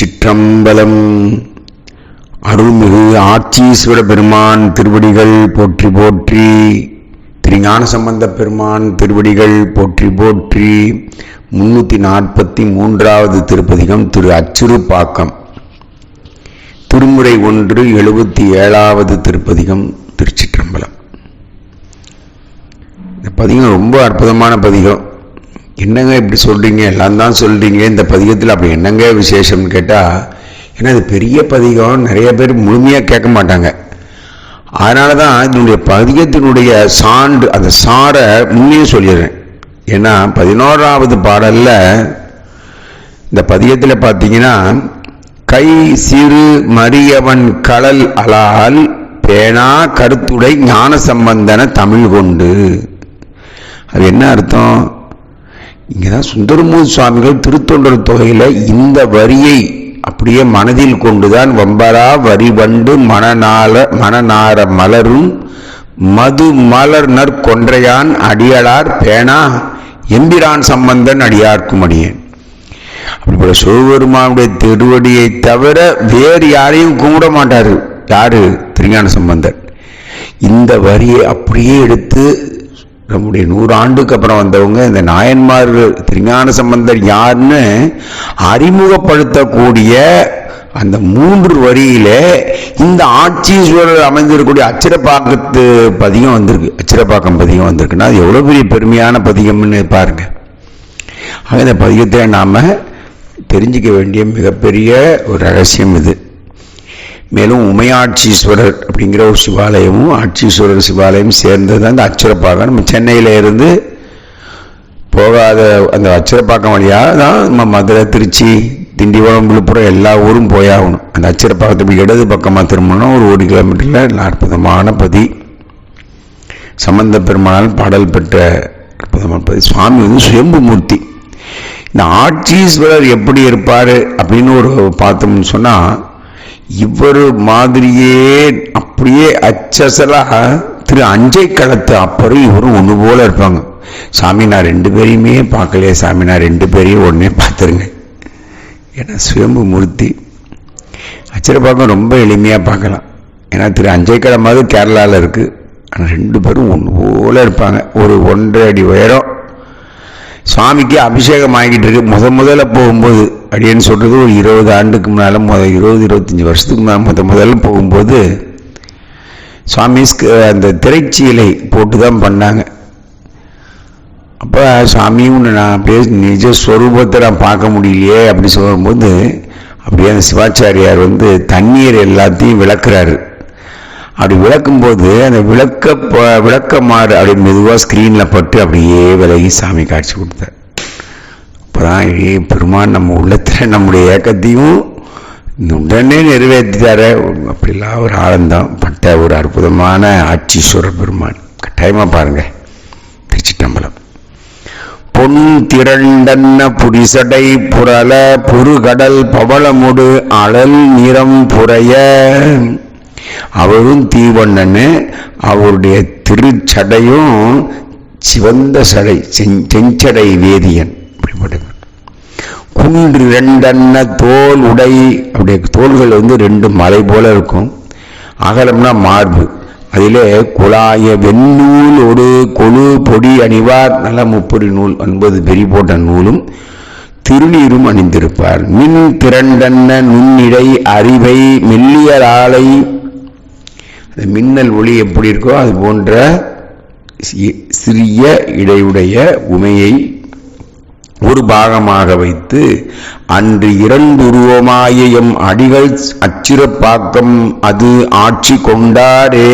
திருச்சிற்றம்பலம் அருள்மிகு ஆட்சீஸ்வர பெருமான் திருவடிகள் போற்றி போற்றி திருஞான சம்பந்த பெருமான் திருவடிகள் போற்றி போற்றி முன்னூற்றி நாற்பத்தி மூன்றாவது திருப்பதிகம் திரு அச்சுறுப்பாக்கம். திருமுறை ஒன்று எழுபத்தி ஏழாவது திருப்பதிகம் திருச்சிற்றம்பலம். இந்த பதிகம் ரொம்ப அற்புதமான பதிகம். என்னங்க இப்படி சொல்கிறீங்க எல்லாம் தான் சொல்கிறீங்க இந்த பதிகத்தில் அப்படி என்னங்க விசேஷம்னு கேட்டால் ஏன்னா இது பெரிய பதிகம். நிறைய பேர் முழுமையாக கேட்க மாட்டாங்க. அதனால தான் இதனுடைய பதிகத்தினுடைய சான்று அந்த சாரை முன்னே சொல்லிடுறேன். ஏன்னா பதினோராவது பாடலில் இந்த பதிகத்தில் பார்த்தீங்கன்னா கை சிறு மரியவன் கடல் அலால் பேனா கருத்துடை ஞான சம்பந்தன தமிழ் கொண்டு. அது என்ன அர்த்தம்? இங்கதான் சுந்தரமூர் சுவாமிகள் திருத்தொண்டர் தொகையில் இந்த வரியை அப்படியே மனதில் கொண்டுதான் வம்பரா வரி வண்டு மணநாள மணநார மலரும் மது மலர் நற்கொன்றையான் அடியலார் பேனா எம்பிரான் சம்பந்தன் அடியார்க்கும் அடியேன் அப்படிப்பட்ட சிவபெருமானுடைய திருவடியை தவிர வேறு யாரையும் கும்பிட மாட்டார். யாரு? திருஞான சம்பந்தன். இந்த வரியை அப்படியே எடுத்து நம்முடைய நூறு ஆண்டுக்கு அப்புறம் வந்தவங்க இந்த நாயன்மார் திருஞான சம்பந்தர் யாருன்னு அறிமுகப்படுத்தக்கூடிய அந்த மூன்று வரியில இந்த ஆட்சீஸ்வரர் அமைந்திருக்கக்கூடிய அச்சிரப்பாக்கத்து பதிகம் வந்திருக்கு. அச்சிரப்பாக்கம் பதிகம் வந்திருக்குன்னா அது எவ்வளவு பெரிய பெருமையான பதிகம்னு பாருங்க. ஆக இந்த பதிகத்தை நாம தெரிஞ்சுக்க வேண்டிய மிகப்பெரிய ஒரு ரகசியம் இது. மேலும் உமையாட்சீஸ்வரர் அப்படிங்கிற ஒரு சிவாலயமும் ஆட்சீஸ்வரர் சிவாலயம் சேர்ந்தது தான் அந்த அச்சுரப்பாக்கம். நம்ம சென்னையில் இருந்து போகாத அந்த அச்சிரப்பாக்கம் வழியாக தான் நம்ம மதுரை திருச்சி திண்டிவனம் விழுப்புரம் எல்லா ஊரும் போயாகணும் அந்த அச்சிரப்பாக்கத்துக்கு இடது பக்கமாக திரும்பணும் ஒரு ஒரு கிலோமீட்டரில் அற்புதமான பதி. சம்பந்த பெருமானால் பாடல் பெற்ற அற்புதமான பதி. சுவாமி வந்து சுயம்பு மூர்த்தி. இந்த ஆட்சீஸ்வரர் எப்படி இருப்பார் அப்படின்னு ஒரு பார்த்தோம்னு சொன்னால் இவர் மாதிரியே அப்படியே அச்சசலாக திரு அஞ்சை களத்து அப்பரும் இவரும் ஒன்று போல இருப்பாங்க. சாமி நான் ரெண்டு பேரையுமே பார்க்கலையே. சாமி நான் ரெண்டு பேரையும் உடனே பார்த்துருங்க. ஏன்னா சுயம்பு மூர்த்தி. அச்சரப்பாக்கம் ரொம்ப எளிமையாக பார்க்கலாம். ஏன்னா திரு அஞ்சை மாதிரி கேரளாவில் இருக்குது ஆனால் ரெண்டு பேரும் ஒன்று போல இருப்பாங்க. ஒரு ஒன்றரை அடி உயரம். சுவாமிக்கு அபிஷேகம் ஆகிட்டு இருக்கு. முத முதல்ல போகும்போது அப்படின்னு சொல்கிறது ஒரு இருபது ஆண்டுக்கு முன்னால் முத இருபது இருபத்தஞ்சி வருஷத்துக்கு முன்னால் முத முதல்ல போகும்போது சுவாமி அந்த திரைச்சீலை போட்டு தான் பண்ணாங்க. அப்போ சுவாமியும் நான் அப்படியே நிஜ ஸ்வரூபத்தை நான் பார்க்க முடியலையே அப்படி சொல்லும்போது அப்படியே அந்த சிவாச்சாரியார் வந்து தண்ணீர் எல்லாத்தையும் விளக்குறாரு. அப்படி விளக்கும்போது அந்த விளக்க விளக்கமாறு அப்படி மெதுவாக ஸ்க்ரீனில் பட்டு அப்படியே விலகி சாமி காட்சி கொடுத்தார். அப்போதான் ஏ பெருமான் நம்ம உள்ளத்தில் நம்முடைய ஏக்கத்தையும் உடனே நிறைவேற்றிட்டார. அப்படிலாம் ஒரு ஆனந்தம். பட்ட ஒரு அற்புதமான ஆட்சீஸ்வர பெருமான். கட்டாயமாக பாருங்க. திருச்சிட்டம்பலம் பொன் திரண்டன்ன புரிசடை புரள புருகடல் பவளமுடு அழல் நிறம் புறைய அவரும் தீவண்ணன்னு அவருடைய திருச்சடையும் சிவந்த சடை செஞ்சடை வேதியன். அப்படிப்பட்டது குன்று ரெண்டன்ன தோல் உடை அப்படியே தோள்கள் வந்து ரெண்டு மலை போல இருக்கும். அகலம்னா மார்பு. அதிலே குழாய வெண்ணூல் ஒரு கொழு பொடி அணிவார் நல்ல முப்பொடி நூல் ஒன்பது பெரி போட்ட நூலும் திருநீரும் அணிந்திருப்பார். மின் திரண்டன்ன நுண்ணிடை அறிவை மெல்லியராலை இந்த மின்னல் ஒளி எப்படி இருக்கோ அது போன்ற சிறிய இடையுடைய உமையை ஒரு பாகமாக வைத்து அன்று இரண்டுருவமாய எம் அடிகள் அச்சிறப்பாக்கம் அது ஆட்சி கொண்டாரே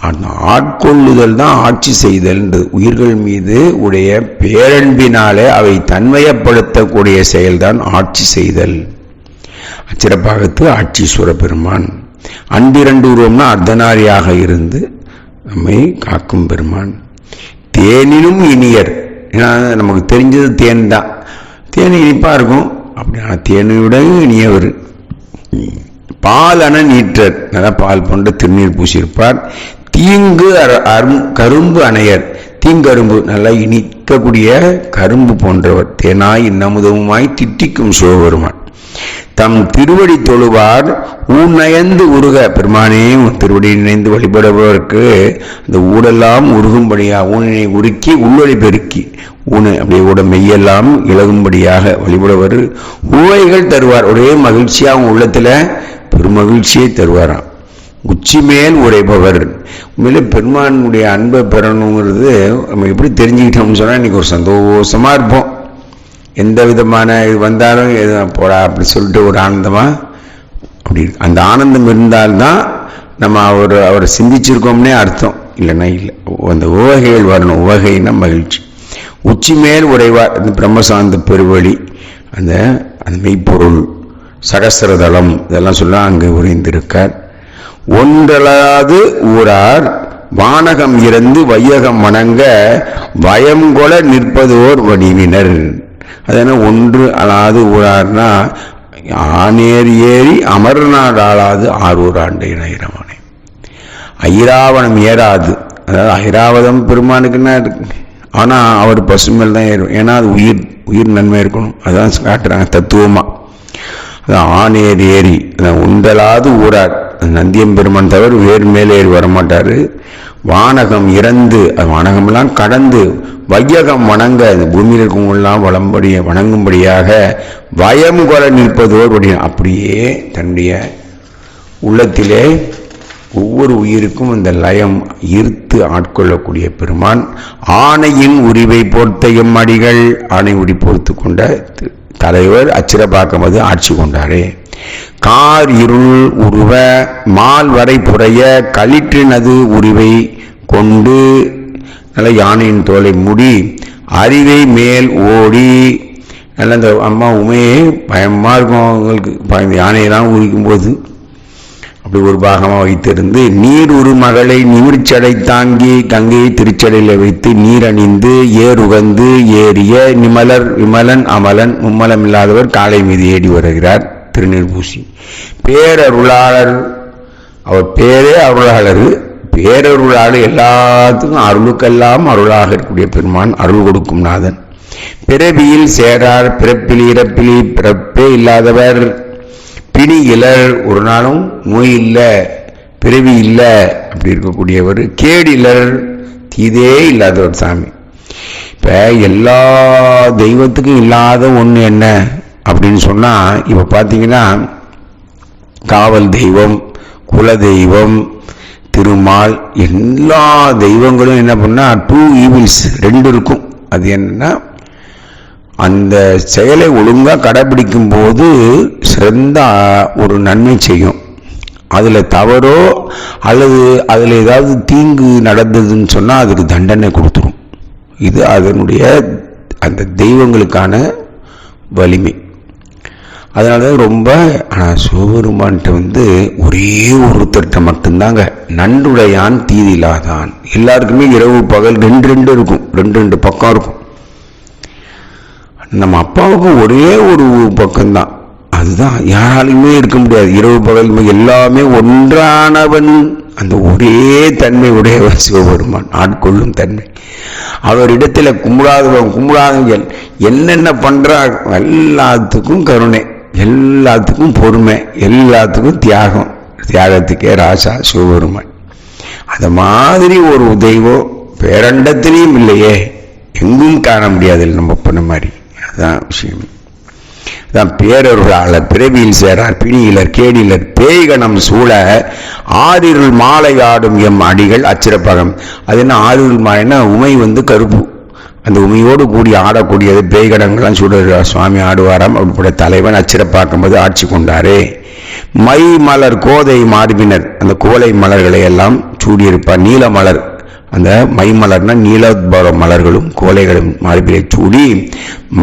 அந்த ஆட்கொள்ளுதல் தான் ஆட்சி செய்தல் உயிர்கள் மீது உடைய பேரன்பினாலே அவை தன்மையப்படுத்தக்கூடிய செயல்தான் ஆட்சி செய்தல். அச்சிறப்பாகத்து ஆட்சி சுரபெருமான் அன்பிரண்டு உருவம்னா அர்த்தநாரியாக இருந்து நம்மை காக்கும் பெருமான். தேனினும் இனியர். ஏன்னா நமக்கு தெரிஞ்சது தேன் தான். தேன் இனிப்பா இருக்கும். அப்படின்னா ஆனால் விட இனியவர். பால் அண நீற்றர். நல்லா பால் போன்ற திருநீர் பூசியிருப்பார். தீங்கு கரும்பு அணையர். தீங்கரும்பு நல்லா இனிக்கக்கூடிய கரும்பு போன்றவர். தேனாய் இன்னமுதவுமாய் திட்டிக்கும் சிவபெருமான். தம் திருவடி தொழுவார் ஊநயந்து உருக. பெருமானே உன் திருவடி நினைந்து வழிபடுபவருக்கு அந்த ஊடெல்லாம் உருகும்படியா ஊனினை உருக்கி உள்ளொளி பெருக்கி. ஊனை அப்படியே கூட மெய்யெல்லாம் இழகும்படியாக வழிபடுவர் ஊழைகள் தருவார். ஒரே மகிழ்ச்சியாக அவங்க உள்ளத்தில் பெருமகிழ்ச்சியை தருவாராம். உச்சி மேல் உரைபவர் உண்மையிலே பெருமானுடைய அன்பை பெறணுங்கிறது நம்ம எப்படி தெரிஞ்சுக்கிட்டோம்னு சொன்னால் இன்னைக்கு ஒரு சந்தோஷமா இருப்போம். எந்த விதமான இது வந்தாலும் எது போடா அப்படி சொல்லிட்டு ஒரு ஆனந்தமாக அப்படி அந்த ஆனந்தம் இருந்தால்தான் நம்ம அவர் அவரை சிந்திச்சிருக்கோம்னே அர்த்தம். இல்லைன்னா இல்லை. அந்த உவகைகள் வரணும். உவகைன்னா மகிழ்ச்சி. உச்சி மேல் உறைவார் இந்த பிரம்மசாந்த பெருவழி. அந்த அந்த மெய்ப்பொருள். சகசிரதளம். இதெல்லாம் சொல்ல அங்கே உறைந்திருக்கார். ஒன்றலாது ஊரார். வானகம் இறந்து வையகம் வணங்க பயங்கொல நிற்பதோர் வடிவினர். அதன ஒன்று அலாது ஊரார்னா ஆனேர் ஏறி அமர்நாடு ஆளாது ஆரூர் ஆண்டு இணையரவனே ஐராவணம் ஏறாது. அதாவது ஐராவதம் பெருமானுக்குன்னா இருக்கு? ஆனா அவர் பசுமையில் தான் ஏறும். ஏன்னா அது உயிர் உயிர் நன்மை இருக்கணும். அதான் காட்டுறாங்க தத்துவமா. அதான் ஆனேர் ஏறி அதான் உண்டலாது ஊரார். நந்தியம் பெருமான் தவிர வேறு மேலே ஏறி வரமாட்டார். வானகம் இறந்து அது வானகமெல்லாம் கடந்து வையகம் வணங்க இந்த பூமியில் இருக்கவங்களாம் வளம்படிய வணங்கும்படியாக பயம் கொல நிற்பதோர் அப்படியே தன்னுடைய உள்ளத்திலே ஒவ்வொரு உயிருக்கும் இந்த லயம் ஈர்த்து ஆட்கொள்ளக்கூடிய பெருமான் ஆணையின் உரிவை போர்த்தையும் அடிகள் ஆணை உரி பொறுத்து கொண்ட தலைவர் அச்சிரபாக்கமது ஆட்சி கொண்டாரே. கார் இருள் உருவ மால் வரை புறைய களிற்றினது உரிவை கொண்டு நல்ல யானையின் தோலை மூடி அறிவை மேல் ஓடி நல்ல இந்த அம்மா உமையே பயமா இருக்கும் அவங்களுக்கு. யானையெல்லாம் உரிக்கும் போது அப்படி ஒரு பாகமாக வைத்திருந்து நீர் ஒரு மகளை நிமிர்ச்சடை தாங்கி கங்கையை திருச்சடையில் வைத்து நீர் அணிந்து ஏர் உகந்து ஏறிய நிமலர் விமலன் அமலன் மும்மலம் இல்லாதவர் காலை மீது ஏறி வருகிறார். திருநிர்பூசி பேரருளாளர் அவர் பேரே அருளாளர். பேரருளாளர் எல்லாத்துக்கும் அருளுக்கெல்லாம் அருளாக இருக்கக்கூடிய பெருமான் அருள் கொடுக்கும் நாதன். பிறவியில் சேரார் பிறப்பில் இறப்பில் பிறப்பே இல்லாதவர். பிணி இலர் ஒரு நாளும் நோய் இல்லை பிறவி இல்லை அப்படி இருக்கக்கூடியவர். கேடிலர் தீதே இல்லாதவர் சாமி. இப்போ எல்லா தெய்வத்துக்கும் இல்லாத ஒன்று என்ன? அப்படின்னு சொன்னால் இப்போ பார்த்தீங்கன்னா காவல் தெய்வம் குல தெய்வம் திருமால் எல்லா தெய்வங்களும் என்ன பண்ணால் டூ ஈவில்ஸ் ரெண்டு இருக்கும். அது என்னன்னா அந்த செயலை ஒழுங்காக கடைபிடிக்கும் போது சிறந்த ஒரு நன்மை செய்யும். அதில் தவறோ அல்லது அதில் ஏதாவது தீங்கு நடந்ததுன்னு சொன்னால் அதுக்கு தண்டனை கொடுத்துரும். இது அதனுடைய அந்த தெய்வங்களுக்கான வலிமை. அதனால தான் ரொம்ப ஆனால் சிவபெருமான்கிட்ட வந்து ஒரே ஒருத்தர்கிட்ட மட்டும்தாங்க. நன்றுடையான் தீதிலாதான். எல்லாருக்குமே இரவு பகல் ரெண்டு ரெண்டு இருக்கும். ரெண்டு ரெண்டு பக்கம் இருக்கும். நம்ம அப்பாவுக்கும் ஒரே ஒரு பக்கம்தான். அதுதான் யாராலையுமே இருக்க முடியாது. இரவு பகல் எல்லாமே ஒன்றானவன். அந்த ஒரே தன்மை உடையவன் சிவபெருமான். ஆட்கொள்ளும் தன்மை. அவரிடத்துல கும்பிடாதவன் கும்பிடாதவன். என்னென்ன பண்றா எல்லாத்துக்கும் கருணை. எல்லாத்துக்கும் பொறுமை எல்லாத்துக்கும் தியாகம். தியாகத்துக்கே ராசா சிவபெருமன். அந்த மாதிரி ஒரு தெய்வம் பேரண்டத்திலையும் இல்லையே. எங்கும் காண முடியாது நம்ம பண்ண மாதிரி. அதான் விஷயம். அதான் பேரொருளாளர் பிறவியில் சேரார் பிணியிலர் கேடிலர் பேய்கணம் சூழ ஆறிருள் மாலை ஆடும் எம் அடிகள் அச்சிறப்பகம். அது என்ன ஆறிருள் மாலைன்னா உமை வந்து கருப்பு. அந்த உமையோடு கூடி ஆடக்கூடியது பேய்கடங்கள்லாம் சுடர் சுவாமி ஆடுவாராம். அப்படிப்பட்ட தலைவன் அச்சிட பார்க்கும்போது ஆட்சி கொண்டாரே. மை மலர் கோதை மார்பினர் அந்த கோலை மலர்களை எல்லாம் சூடியிருப்பார். நீல மலர் அந்த மை மலர்னா நீலோத்பர மலர்களும் கோலைகளும் மார்பிலை சூடி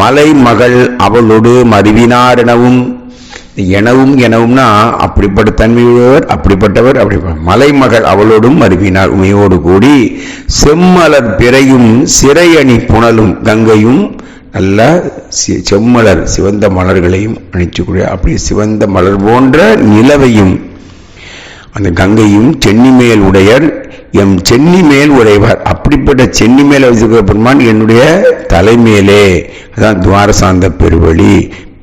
மலை மகள் அவளோடு மருவினார் எனவும் எனவும் எனவும்னா அப்படிப்பட்ட தன்மையுள்ளவர் அப்படிப்பட்டவர் அப்படி மலைமகள் அவளோடும் அருவினார் உமையோடு கூடி செம்மலர் பிறையும் சிறையணி புனலும் கங்கையும் நல்ல சி- செம்மலர் சிவந்த மலர்களையும் அணிச்சுக்கூடிய அப்படி சிவந்த மலர் போன்ற நிலவையும் அந்த கங்கையும் சென்னி மேல் உடையர். எம் சென்னி மேல் உடையவர். அப்படிப்பட்ட சென்னி மேல வச்சிருக்கிற பெருமான் என்னுடைய தலைமையிலே அதான் துவாரசாந்த பெருவழி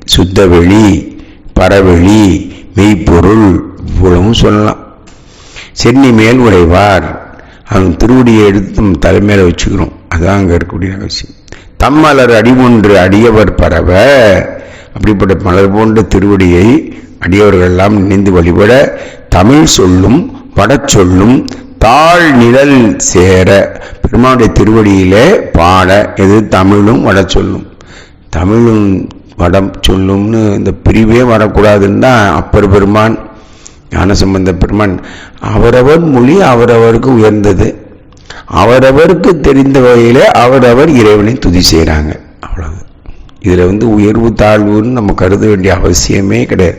சுத்தவெளி பரவெளி மெய்ப்பொருள் இவ்வளவும் சொல்லலாம். சென்னி மேல் உடைவார். அவன் திருவடியை எடுத்து நம்ம தலைமையில வச்சுக்கிறோம். அதான் அங்கே இருக்கக்கூடிய அவசியம் தம்மலர் அடிமொன்று அடியவர் பரவ அப்படிப்பட்ட மலர் போன்ற திருவடியை அடியவர்கள் எல்லாம் நினைந்து வழிபட தமிழ் சொல்லும் வட சொல்லும் தாழ் நிழல் சேர பெருமானுடைய திருவடியிலே பாட எது தமிழும் வட சொல்லும். தமிழும் வடம் சொல்லும்னு இந்த பிரிவே வரக்கூடாதுன்னு தான் அப்பர் பெருமான் ஞானசம்பந்த பெருமான் அவரவர் மொழி அவரவருக்கு உயர்ந்தது. அவரவருக்கு தெரிந்த வகையில் அவரவர் இறைவனை துதி செய்கிறாங்க அவ்வளவு. இதில் வந்து உயர்வு தாழ்வுன்னு நம்ம கருத வேண்டிய அவசியமே கிடையாது.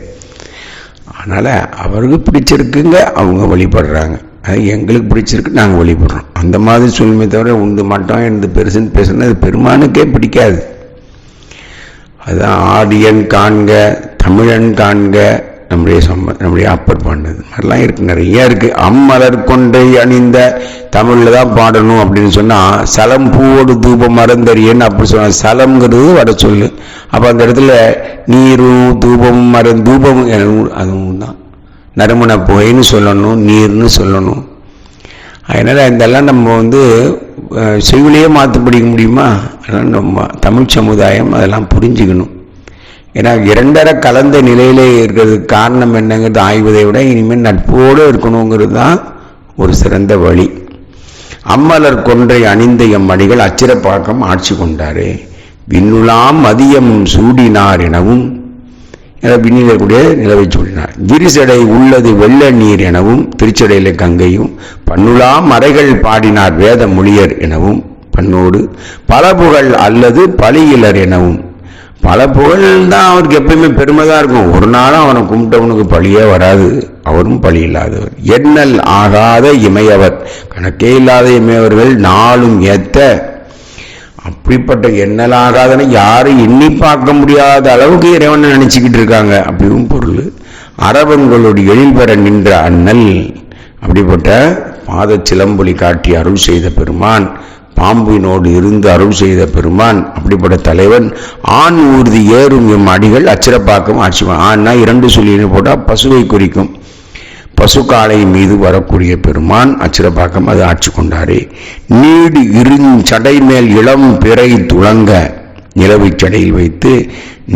அதனால் அவருக்கு பிடிச்சிருக்குங்க அவங்க வழிபடுறாங்க. அது எங்களுக்கு பிடிச்சிருக்கு நாங்கள் வழிபடுறோம். அந்த மாதிரி சொல்லுமே தவிர உண்டு மட்டும் எனது பெருசுன்னு பேசுனா அது பெருமானுக்கே பிடிக்காது. அதுதான் ஆடியன் காண்க தமிழன் காண்க நம்முடைய சம்ம நம்முடைய அப்பர் பாண்டது. மாதிரிலாம் இருக்குது நிறைய இருக்குது அம்மலர் கொண்டை அணிந்த தமிழில் தான் பாடணும் அப்படின்னு சொன்னால் சலம் பூவோடு தூபம் மறந்தறியன்னு அப்படி சொன்னால் சலம்ங்கிறது வட சொல்லு. அப்போ அந்த இடத்துல நீரும் தூபம் மரம் தூபம் அதுவும் தான் நறுமண புகைன்னு சொல்லணும் நீர்னு சொல்லணும். அதனால் இதெல்லாம் நம்ம வந்து செய்விலேயே மாற்றி படிக்க முடியுமா? அதனால் நம்ம தமிழ் சமுதாயம் அதெல்லாம் புரிஞ்சுக்கணும். ஏன்னா இரண்டரை கலந்த நிலையிலே இருக்கிறதுக்கு காரணம் என்னங்கிறது ஆய்வதை விட இனிமேல் நட்போடு இருக்கணுங்கிறது தான் ஒரு சிறந்த வழி. அம்மலர் கொன்றை அணிந்த எம் அடிகள் அச்சிரப்பாக்கம் ஆட்சி கொண்டாரே. விண்ணுலாம் மதியம் சூடினார் எனவும் விண்ணிலக்கூடிய நிலவை சொல்லினார் விரிசடை உள்ளது வெள்ள நீர் எனவும் திருச்சடையில கங்கையும் பண்ணுலா மறைகள் பாடினார் வேத மொழியர் எனவும் பண்ணோடு பல புகழ் அல்லது பழியிலர் எனவும். பல புகழ் தான் அவருக்கு எப்பயுமே பெருமை தான் இருக்கும். ஒரு நாளும் அவனை கும்பிட்டவனுக்கு பழியே வராது. அவரும் பழி இல்லாதவர். எண்ணல் ஆகாத இமையவர். கணக்கே இல்லாத இமையவர்கள் நாளும் ஏத்த அப்படிப்பட்ட எண்ணலாகாதன யாரும் எண்ணி பார்க்க முடியாத அளவுக்கு இறைவனை நினைச்சுக்கிட்டு இருக்காங்க. அப்படியும் பொருள். அரபங்களோடு எழில் பெற நின்ற அண்ணல் அப்படிப்பட்ட பாத சிலம்பொலி காட்டி அருள் செய்த பெருமான் பாம்பினோடு இருந்து அருள் செய்த பெருமான் அப்படிப்பட்ட தலைவன் ஆண் ஊர்தி ஏறும் எம் அடிகள் அச்சிறப்பாக்கம் ஆட்சி ஆண்னா இரண்டு சொல்லின்னு போட்டால் பசுவை குறிக்கும். பசுக்காலை மீது வரக்கூடிய பெருமான் அச்சிறப்பாக்கம் அது ஆட்சி கொண்டாரே நீடு இருஞ்சடை மேல் இளம் பிறை துளங்க நிலவு சடையில் வைத்து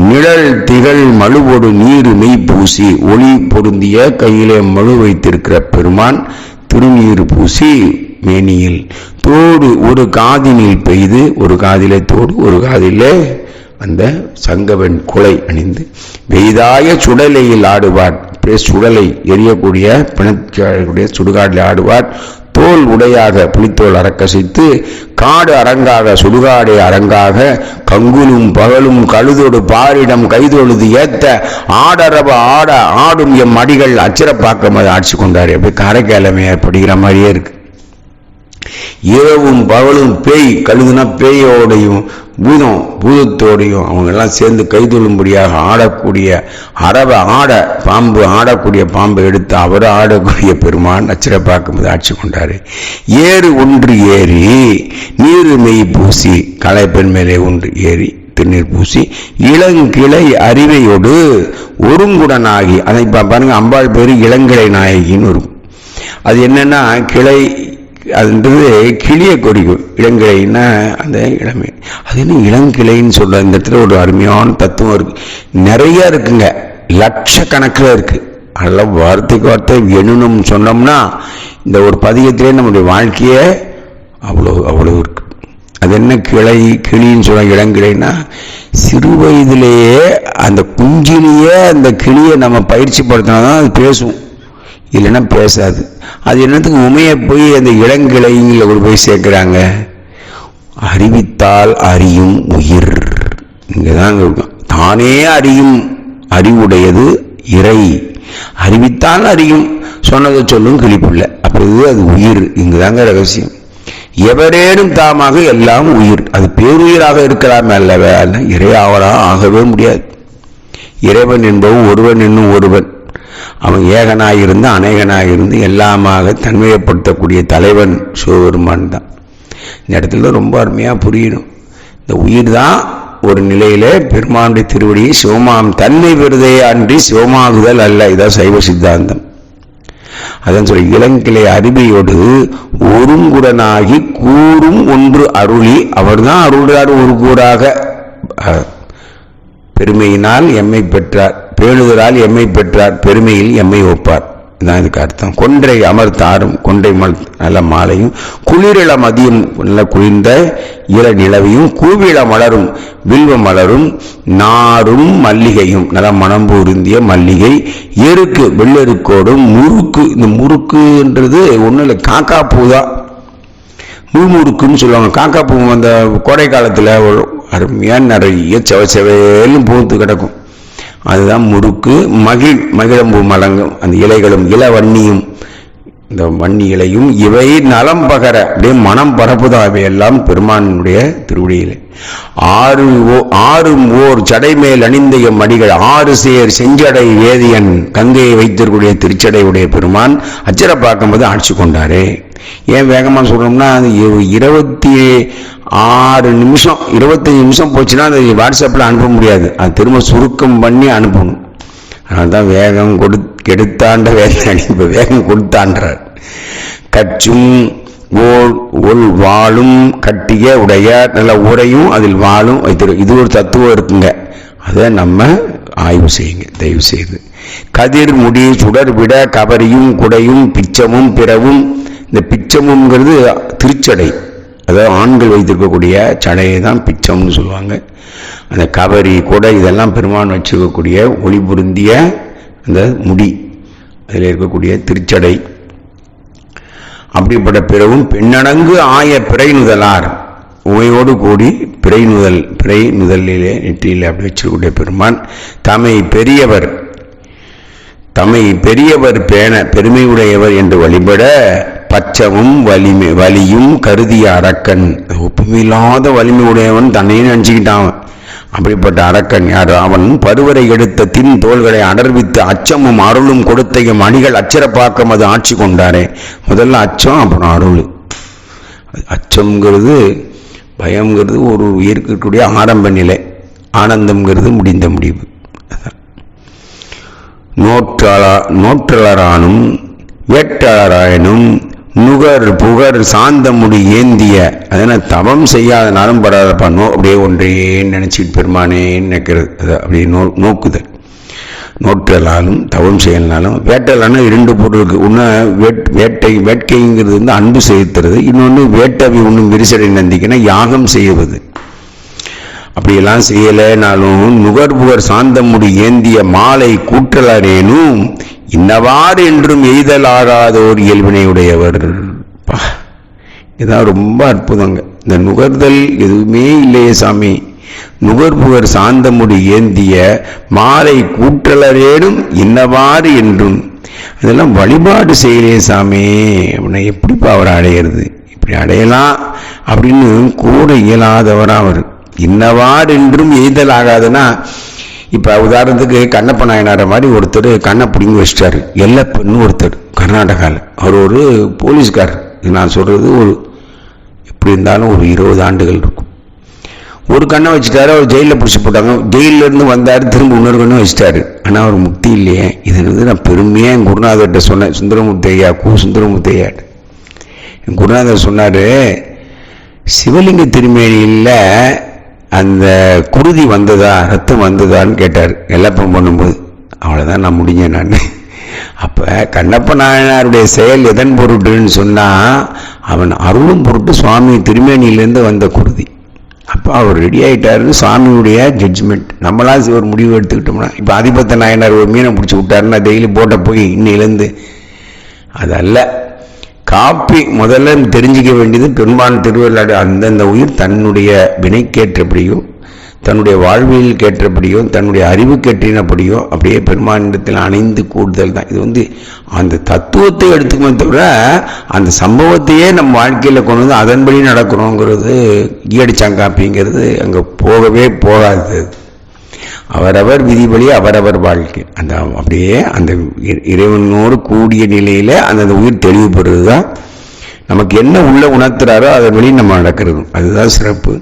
நிழல் திகழ் மழுவோடு நீர் மெய் பூசி ஒளி பொருந்திய கையிலே மழு வைத்திருக்கிற பெருமான் திருநீர் பூசி மேனியில். தோடு ஒரு காதினில் பெய்து ஒரு காதிலே தோடு ஒரு காதிலே அந்த சங்கவன் குலை அணிந்து வெய்தாய சுடலையில் ஆடுவார் அப்படியே சுடலை எரியக்கூடிய பிணக்கூடிய சுடுகாட்டில் ஆடுவார். தோல் உடையாக புலித்தோல் அறக்கசைத்து காடு அரங்காக சுடுகாடை அரங்காக கங்குலும் பகலும் கழுதோடு பாரிடம் கைதொழுது ஏத்த ஆடரப ஆட ஆடும் எம் அடிகள் அச்சிறப்பாக்கம் அதை ஆட்சி கொண்டாரு. எப்படி கரைக்கிழமையார் படிக்கிற மாதிரியே இருக்கு. இரவும் பகலும் பேய் கழுதுனா பேயோடையும் பூதம் பூதத்தோடையும் அவங்க எல்லாம் சேர்ந்து கைதொழும்படியாக ஆடக்கூடிய அறவை ஆட பாம்பு ஆடக்கூடிய பாம்பை எடுத்து அவர் ஆடக்கூடிய பெருமான் நச்சிரப்பாக்கும் ஆட்சி கொண்டாரு. ஏறு ஒன்று ஏறி நீர் மெய் பூசி கலைப்பெண் மேலே ஒன்று ஏறி திருநீர் பூசி இளங்கிளை அறிவையோடு ஒருங்குடனாகி அதை பாருங்க அம்பாள் பேர் இளங்கிளை நாயகின்னு இருக்கும் அது என்னன்னா கிளை அதுன்றது கிளியை குறிக்கும் இளங்கிளைன்னா அந்த இளமை. அது என்ன இளங்கிளைன்னு சொல்ற? இந்த இடத்துல ஒரு அருமையான தத்துவம் இருக்கு. நிறைய இருக்குங்க. லட்சக்கணக்கில் இருக்கு. அதெல்லாம் வார்த்தைக்கு வார்த்தை எண்ணணும் சொன்னோம்னா இந்த ஒரு பதிகத்திலே நம்முடைய வாழ்க்கையே அவ்வளோ அவ்வளோ இருக்கு. அது என்ன கிளை கிளின்னு சொல்ல இளங்கிளைன்னா சிறு வயதிலேயே அந்த குஞ்சிலேயே அந்த கிளியை நம்ம பயிற்சி படுத்தினா தான் அது பேசும். இல்லைன்னா பேசாது. அது என்னத்துக்கு உமையை போய் அந்த இளங்கிளைங்களை கொண்டு போய் சேர்க்குறாங்க? அறிவித்தால் அறியும் உயிர். இங்கதான் இருக்கும். தானே அறியும். அறிவுடையது இறை. அறிவித்தால் அறியும். சொன்னதை சொல்லும் கிளிப்பில்லை அப்போது அது உயிர். இங்குதாங்க ரகசியம். எவரேனும் தாமாக எல்லாம் உயிர். அது பேருயிராக இருக்கலாமே அல்லவே? அல்ல இறையாவரா ஆகவே முடியாது. இறைவன் என்பவன் ஒருவன் என்னும் ஒருவன். அவன் ஏகனாயிருந்து அநேகனாயிருந்து எல்லாமாக தன்மையப்படுத்தக்கூடிய தலைவன் சிவபெருமான் தான். இந்த இடத்துல ரொம்ப அருமையாக புரியணும். இந்த உயிர் தான் ஒரு நிலையில பெருமானுடைய திருவடியை சிவமாம் தன்மை விருதை அன்றி சிவமாகுதல் அல்ல. இதான் சைவ சித்தாந்தம். அதன் சொல்லி இளங்கிளை அருமையோடு ஒருங்குடனாகி கூறும் ஒன்று அருளி அவர்தான் அருள்கிறார் ஒரு கூறாக. அஹ், பெருமையினால் எம்மை பெற்றார். பேணுவதால் எம்மை பெற்றார். பெருமையில் எம்மை ஒப்பார். இதான் இதுக்கு அர்த்தம். கொன்றை அமர்த்தாரும் கொன்றை மல் நல்ல மாலையும் குளிரிள மதியம் நல்ல குளிர்ந்த இள நிலவையும் கூவிள மலரும் வில்வ மலரும் நாரும் மல்லிகையும் நல்ல மனம் பொருந்திய மல்லிகை எருக்கு வெள்ளெருக்கோடும் முறுக்கு இந்த முறுக்குன்றது ஒன்றும் இல்லை காக்கா பூ தான் முழுமுறுக்குன்னு சொல்லுவாங்க. காக்கா பூ அந்த கோடை காலத்தில் அருமையாக நிறைய செவ செவேலும் பூத்து கிடக்கும். அதுதான் முறுக்கு மகிழ் மகிழம்பு மலங்கும் அந்த இலைகளும் இள வன்னியும் இந்த வன்னி இலையும் இவை நலம் பகர அப்படியே மனம் பரப்புதா இவையெல்லாம் பெருமானுடைய திருவடியிலே. ஆறு ஓ- ஆறும் ஓர் சடை மேல் அணிந்த எம் மடிகள் ஆறு சேர் செஞ்சடை வேதியன் கங்கையை வைத்திருக்கூடிய திருச்சடையுடைய பெருமான் அச்சரை பார்க்கும்போது ஆட்சி கொண்டாரே. ஏன் வேகமாக சொல்லணும்னா அது இருபத்தி ஆறு நிமிஷம் இருபத்தஞ்சு நிமிஷம் போச்சுன்னா அதை வாட்ஸ்அப்பில் அனுப்ப முடியாது. அது திரும்ப சுருக்கம் பண்ணி அனுப்பணும். அதனால்தான் வேகம் கொடு கெடுத்தாண்ட வேகம் இப்போ வேகம் கொடுத்தான்றார். கற்றும் ஓல் ஒல் வாளும் கட்டிய உடைய நல்ல உரையும் அதில் வாளும் வைத்திரு இது ஒரு தத்துவம் இருக்குங்க. அதை நம்ம ஆய்வு செய்யுங்க தயவு செய்து. கதிர் முடி சுடர் விட கபரியும் குடையும் பிச்சமும் பிறவும் இந்த பிச்சமுங்கிறது திருச்சடை. அதாவது ஆண்கள் வைத்திருக்கக்கூடிய சடையை தான் பிச்சம்னு சொல்லுவாங்க. அந்த கபரி கூட இதெல்லாம் பெருமான் வச்சுக்கக்கூடிய ஒளி பொருந்திய அந்த முடி. அதில் இருக்கக்கூடிய திருச்சடை. அப்படிப்பட்ட பிறவும் பெண்ணடங்கு ஆய பிறை நுதலார். உமையோடு கூடி பிறை நுதல் பிறை நுதலிலே நெற்றியில் அப்படி வச்சிருக்கக்கூடிய பெருமான். தமை பெரியவர். தம்மை பெரியவர் பேண பெருமையுடையவர் என்று வழிபட பச்சமும் வலிமை வலியும் கருதிய அரக்கன். ஒப்புமில்லாத வலிமை உடையவன் தன்னையே நினச்சிக்கிட்டான். அவன். அப்படிப்பட்ட அரக்கன் யார்? அவன் பருவரை எடுத்த தின் தோள்களை அடர்வித்து அச்சமும் அருளும் கொடுத்தையும் அணிகள் அச்சரப்பாக்கம் அது ஆட்சி கொண்டாரே. முதல்ல அச்சம் அப்புறம் அருள். அச்சம்ங்கிறது பயம்ங்கிறது ஒரு இருக்கக்கூடிய ஆரம்ப நிலை. ஆனந்தம்ங்கிறது முடிந்த முடிவு. அதான். நோற்றலரானும் வேட்டாளராயினும் நுகர் புகர் சாந்தமுடி ஏந்திய அதனால் தவம் செய்யாதனாலும் பரவாயில்லப்பா நோ அப்படியே ஒன்றே நினச்சிட்டு பெருமானேன்னு நினைக்கிறது. அது அப்படியே நோ நோக்குதல். நோற்றலாலும் தவம் செய்யலனாலும் வேட்டலான இரண்டு பொருள் இருக்குது ஒன்று வேட் வேட்டை வேட்கைங்கிறது வந்து அன்பு செலுத்துறது. இன்னொன்று வேட்டவி ஒன்றும் விரிசடை நந்திக்கினா யாகம் செய்வது. அப்படியெல்லாம் செய்யலைனாலும் நுகர்புகர் சாந்தமுடி ஏந்திய மாலை கூற்றலரேனும் இன்னவாறு என்றும் எய்தலாகாதோர் இயல்பினையுடையவர். பா, இதான் ரொம்ப அற்புதங்க. இந்த நுகர்தல் எதுவுமே இல்லையே சாமி. நுகர்புகர் சாந்தமுடி ஏந்திய மாலை கூற்றலரேனும் இன்னவாறு என்றும். அதெல்லாம் வழிபாடு செய்யலே சாமி. அப்படின்னா எப்படிப்பா அவரை அடையிறது? இப்படி அடையலாம் அப்படின்னு கூட இயலாதவர் அவர். இன்னவாடென்றும் எய்தல் ஆகாதுன்னா இப்போ உதாரணத்துக்கு கண்ணப்ப நாயனார மாதிரி ஒருத்தர் கண்ணை பிடிங்கி வச்சிட்டார். எல்லப்பன்னு ஒருத்தர் கர்நாடகாவில் அவர் ஒரு போலீஸ்காரர். நான் சொல்கிறது ஒரு எப்படி இருந்தாலும் ஒரு இருபது ஆண்டுகள் இருக்கும். ஒரு கண்ணை வச்சுட்டாரு அவர் ஜெயிலில் பிடிச்சி போட்டாங்க. ஜெயிலிருந்து இருந்து வந்தார் திரும்ப இன்னொரு கண்ணை வச்சுட்டாரு. ஆனால் அவர் முக்தி இல்லையே. இது வந்து நான் பெருமையாக என் குருநாதர்கிட்ட சொன்னேன். சுந்தரமூர்த்தி ஐயா கு சுந்தரமூர்த்தி ஐயா என் குருநாதர் சொன்னார் சிவலிங்க திருமேனியில் அந்த குருதி வந்ததா ரத்தம் வந்ததான்னு கேட்டார். எல்லப்பம் பண்ணும்போது அவ்வளோதான் நான் முடிஞ்சேன் நான். அப்போ கண்ணப்ப நாயனாருடைய செயல் எதன் பொருட்டுன்னு சொன்னால் அவன் அருளும் பொருட்டு சுவாமி திருமேனியிலேருந்து வந்த குருதி. அப்போ அவர் ரெடி ஆகிட்டாருன்னு சுவாமியுடைய ஜட்ஜ்மெண்ட் நம்மளா ஒரு முடிவு எடுத்துக்கிட்டோம்னா இப்போ ஆதிபத்த நாயனார் ஒரு மீனை பிடிச்சி விட்டாருன்னா டெய்லி போட்ட போய் இன்னிலேருந்து அதல்ல காப்பி முதல்ல தெரிஞ்சிக்க வேண்டியது பெரும்பான் திருவிழாடு அந்தந்த உயிர் தன்னுடைய வினைக்கேற்றபடியோ தன்னுடைய வாழ்வியல் கேட்டபடியோ தன்னுடைய அறிவு கேட்டினபடியோ அப்படியே பெருமானிடத்தில் அணைந்து கூடுதல் தான். இது வந்து அந்த தத்துவத்தை எடுத்துக்கமே தவிர அந்த சம்பவத்தையே நம்ம வாழ்க்கையில் கொண்டு வந்து அதன்படி நடக்கிறோங்கிறது ஈயடிச்சாங்காப்பிங்கிறது அங்கே போகவே போகாது. அவரவர் விதிபடி அவரவர் வாழ்க்கை. அந்த அப்படியே அந்த இ- இறைவனோடு கூடிய நிலையில் அந்த உயிர் தெளிவு பெறுறது தான் நமக்கு என்ன உள்ள உணர்த்துறாரோ அதை வெளியே நம்ம நடக்கிறது. அதுதான் சிறப்பு.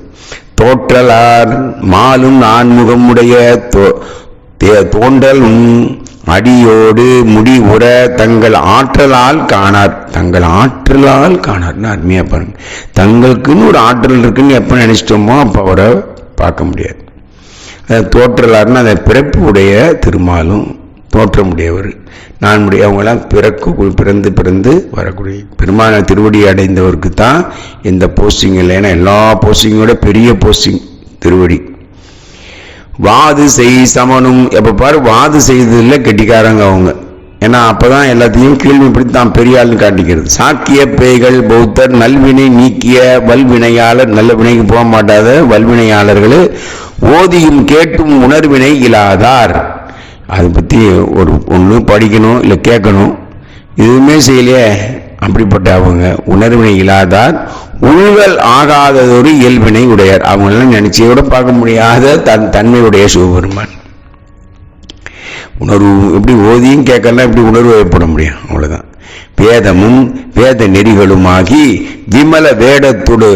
தோற்றலார் மாலும் நான்முகமுடைய தோ- தே- தோன்றல் அடியோடு முடி உற தங்கள் ஆற்றலால் காணார். தங்கள் ஆற்றலால் காணார்னு அருமையாக பாருங்க. தங்களுக்குன்னு ஒரு ஆற்றல் இருக்குன்னு எப்போ நினைச்சிட்டோமோ அப்போ அவரை பார்க்க முடியாது. தோற்றலார்னு அந்த பிறப்பு உடைய திருமாலும் தோற்றமுடையவர். நான் முடிய அவங்களாம் பிறக்கு பிறந்து பிறந்து வரக்கூடிய பெருமான திருவடி அடைந்தவருக்கு தான் இந்த போஸ்டிங் இல்லை. ஏன்னா எல்லா போஸ்டிங்கோட பெரிய போஸ்டிங் திருவடி. வாது செய் சமனும் எப்போ பாரு வாது செய்ததில் கெட்டிக்காரங்க அவங்க. ஏன்னா அப்பதான் எல்லாத்தையும் கேள்விப்படி தான் பெரியாள்னு காட்டிக்கிறது. சாக்கிய பேய்கள் பௌத்தர் நல்வினை நீக்கிய வல்வினையாளர் நல்ல வினைக்கு போக மாட்டாத வல்வினையாளர்கள் ஓதியும் கேட்டும் உணர்வினை இல்லாதார் அதை பற்றி ஒரு ஒன்று படிக்கணும் இல்லை கேட்கணும். எதுவுமே செய்யலையே அப்படிப்பட்ட அவங்க. உணர்வினை இல்லாதார் உள்கள் ஆகாததொரு இயல்பினை உடையார். அவங்களெல்லாம் நினைச்சியோட பார்க்க முடியாத தன் தன்மையுடைய சிவபெருமான். உணர்வு எப்படி ஓதியும் கேட்கலாம் எப்படி உணர்வு ஏற்பட முடியும்? அவ்வளோதான் வேதமும் வேத நெறிகளுமாகி விமல வேடத்துடு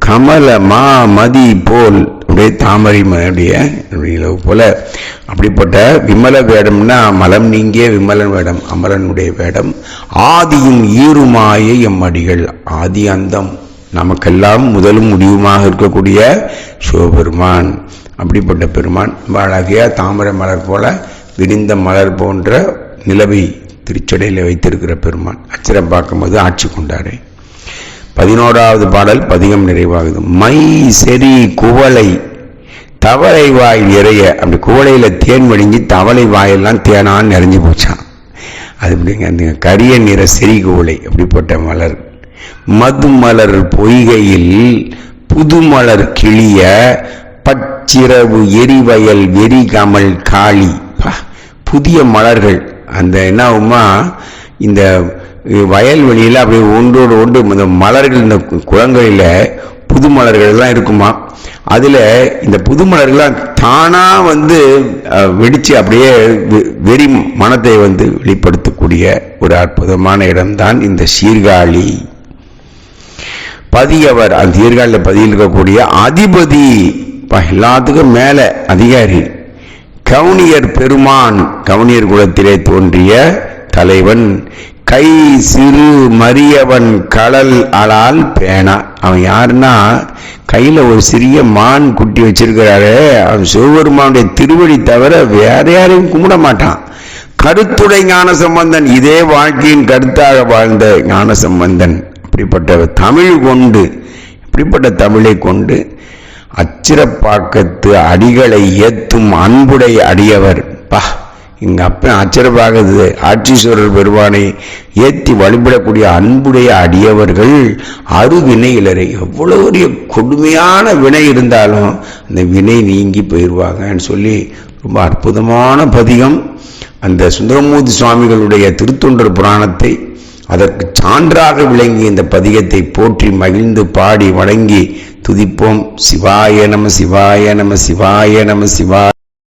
கமல மா மதி போல் அப்படியே தாமரை மடிய போல அப்படிப்பட்ட விமல வேடம்னா மலம் நீங்கிய விமலன் வேடம் அமலனுடைய வேடம் ஆதியும் ஈருமாய எம்மடிகள் ஆதி அந்தம். நமக்கெல்லாம் முதலும் முடிவுமாக இருக்கக்கூடிய சிவபெருமான் அப்படிப்பட்ட பெருமான் அழகிய தாமரை மலர் போல விரிந்த மலர் போன்ற நிலவை திருச்சடையில் வைத்திருக்கிற பெருமான். அச்சரம் பார்க்கும்போது ஆட்சி கொண்டாரு. பதினோராவது பாடல் பதிகம் நிறைவாகுது. மை செரி குவளை தவளை வாய் நிறைய அப்படி குவளையில் தேன் வடிஞ்சு தவளை வாயெல்லாம் தேனான்னு நிறைஞ்சு போச்சான் அது அப்படிங்க அந்த கரிய நிற செறி குவளை அப்படிப்பட்ட மலர். மது மலர் பொய்கையில் புது மலர் கிளிய பச்சிரவு எரிவயல் வெறிகமல் காளி. புதிய மலர்கள். அந்த என்ன ஆகுமா இந்த வயல்வெளியில் அப்படியே ஒன்றோடு ஒன்று இந்த மலர்கள் இந்த குளங்களில் புது மலர்கள் இருக்குமா? அதில் இந்த புது மலர்கள்லாம் தானாக வந்து வெடித்து அப்படியே வெ- வெறி மனத்தை வந்து வெளிப்படுத்தக்கூடிய ஒரு அற்புதமான இடம்தான் இந்த சீர்காழி. பதியவர் அந்த சீர்காழியில் பதியில் இருக்கக்கூடிய அதிபதி எல்லாத்துக்கும் மேலே அதிகாரி. கவுனியர் பெருமான் கவுனியர் குலத்திலே தோன்றிய தலைவன் கை சிறு மரியவன் கடல் அலால் பேனா. அவன் யாருன்னா கையில் ஒரு சிறிய மான் குட்டி வச்சிருக்கிறாரு. அவன் சிவபெருமானுடைய திருவடி தவிர வேற யாரையும் கும்பிட மாட்டான். கருத்துடை ஞான சம்பந்தன் இதே வாழ்க்கையின் கருத்தாக வாழ்ந்த ஞான சம்பந்தன் இப்படிப்பட்ட தமிழ் கொண்டு இப்படிப்பட்ட தமிழை கொண்டு அச்சிரப்பாக்கத்து அடிகளை ஏத்தும் அன்புடை அடியவர். பா இங்க அப்ப அச்சிரப்பாக்கத்து ஆட்சீஸ்வரர் பெருமானை ஏத்தி வழிபடக்கூடிய அன்புடைய அடியவர்கள் அருவினையிலரை எவ்வளவு பெரிய கொடுமையான வினை இருந்தாலும் அந்த வினை நீங்கி போயிடுவாங்கன்னு சொல்லி ரொம்ப அற்புதமான பதிகம். அந்த சுந்தரமூர்த்தி சுவாமிகளுடைய திருத்தொண்டர் புராணத்தை அதற்கு சான்றாக விளங்கி இந்த பதிகத்தை போற்றி மகிழ்ந்து பாடி வணங்கி துதிப்போம். சிவாய நம சிவாய நம சிவாய நம சிவாய